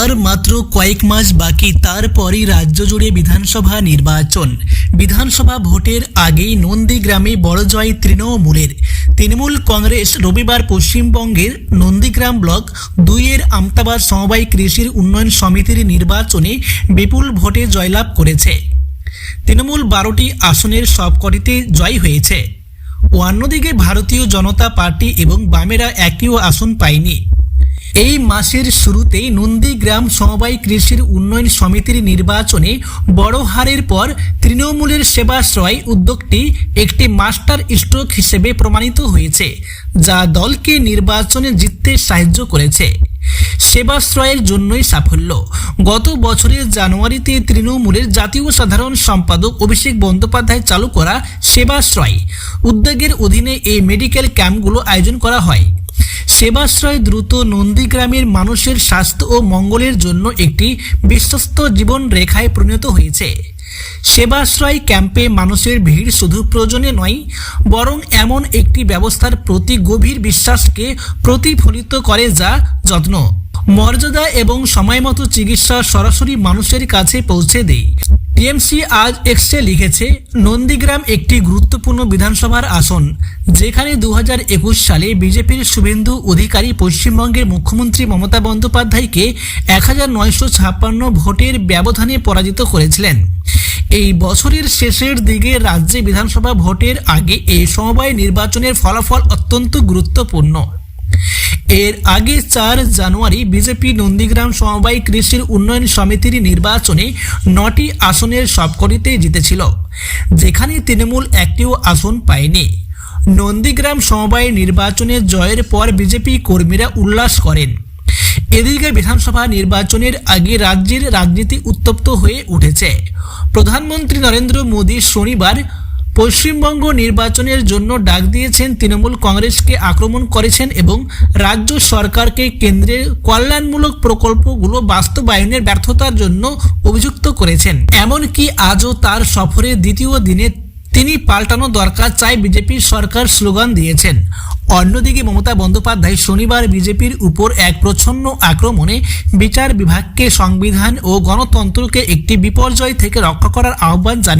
আর মাত্র কয়েক মাস বাকি, তারপরই রাজ্য জুড়ে বিধানসভা নির্বাচন। বিধানসভা ভোটের আগেই নন্দীগ্রামে বড় জয় তৃণমূলের। তৃণমূল কংগ্রেস রবিবার পশ্চিমবঙ্গের নন্দীগ্রাম ব্লক দুইয়ের আমতাবাদ সমবায় কৃষির উন্নয়ন সমিতির নির্বাচনে বিপুল ভোটে জয়লাভ করেছে। তৃণমূল বারোটি আসনের সবকটিতে জয় হয়েছে। অন্যদিকে ভারতীয় জনতা পার্টি এবং বামেরা একটিও আসন পায়নি। এই মাসের শুরুতেই নন্দীগ্রাম সমবায় কৃষির উন্নয়ন সমিতির নির্বাচনে বড় হারের পর তৃণমূলের সেবাশ্রয় উদ্যোগটি একটি মাস্টার স্ট্রোক হিসেবে প্রমাণিত হয়েছে, যা দলকে নির্বাচনে জিততে সাহায্য করেছে। সেবাশ্রয়ের জন্যই সাফল্য। গত বছরের জানুয়ারিতে তৃণমূলের জাতীয় সাধারণ সম্পাদক অভিষেক বন্দ্যোপাধ্যায় চালু করা সেবাশ্রয়। উদ্যোগের অধীনে এই মেডিকেল ক্যাম্পগুলো আয়োজন করা হয়। সেবাশ্রয় দ্রুত নন্দীগ্রামের মানুষের স্বাস্থ্য ও মঙ্গলের জন্য একটি বিশ্বস্ত জীবন রেখায় পরিণত হয়েছে। সেবাশ্রয় ক্যাম্পে মানুষের ভিড় শুধু প্রয়োজনে নয়, বরং এমন একটি ব্যবস্থার প্রতি গভীর বিশ্বাসকে প্রতিফলিত করে যা যত্ন। মর্যাদা এবং সময়মতো চিকিৎসা সরাসরি মানুষের কাছে পৌঁছে দেয় টিএমসি আজ এক্সে লিখেছে, নন্দীগ্রাম একটি গুরুত্বপূর্ণ বিধানসভার আসন, যেখানে দু হাজার একুশ সালে বিজেপির শুভেন্দু অধিকারী পশ্চিমবঙ্গের মুখ্যমন্ত্রী মমতা বন্দ্যোপাধ্যায়কে এক হাজার নয়শো ছাপ্পান্ন ভোটের ব্যবধানে পরাজিত করেছিলেন। এই বছরের শেষের দিকে রাজ্যে বিধানসভা ভোটের আগে এই সমবায় নির্বাচনের ফলাফল অত্যন্ত গুরুত্বপূর্ণ। এর আগে চার জানুয়ারি বিজেপি নন্দীগ্রাম সমবায় কৃষির উন্নয়ন সমিতির নির্বাচনে নটি আসনের সবকটিতে জিতেছিল, যেখানে তৃণমূল একটিও আসন পায়নি। নন্দীগ্রাম সমবায় নির্বাচনে জয়ের পর বিজেপি কর্মীরা উল্লাস করেন। এদিকে বিধানসভা নির্বাচনের আগে রাজ্যের রাজনীতি উত্তপ্ত হয়ে উঠেছে। প্রধানমন্ত্রী নরেন্দ্র মোদী শনিবার পশ্চিমবঙ্গ নির্বাচনের জন্য ডাক দিয়েছেন তৃণমূল কংগ্রেসকে আক্রমণ করেছেন এবং রাজ্য সরকারকে কেন্দ্রের কল্যাণমূলক প্রকল্পগুলো বাস্তবায়নের ব্যর্থতার জন্য অভিযুক্ত করেছেন। এমনকি আজও তার সফরের দ্বিতীয় দিনে তিনি পাল্টানো দরকার চাই বিজেপির সরকার স্লোগান দিয়েছেন। অন্যদিকে মমতা বন্দ্যোপাধ্যায় শনিবার বিজেপির উপর এক প্রচ্ছন্ন আক্রমণে বিচার বিভাগকে সংবিধান ও গণতন্ত্রকে একটি বিপর্যয় থেকে রক্ষা করার আহ্বান জানিয়েছেন।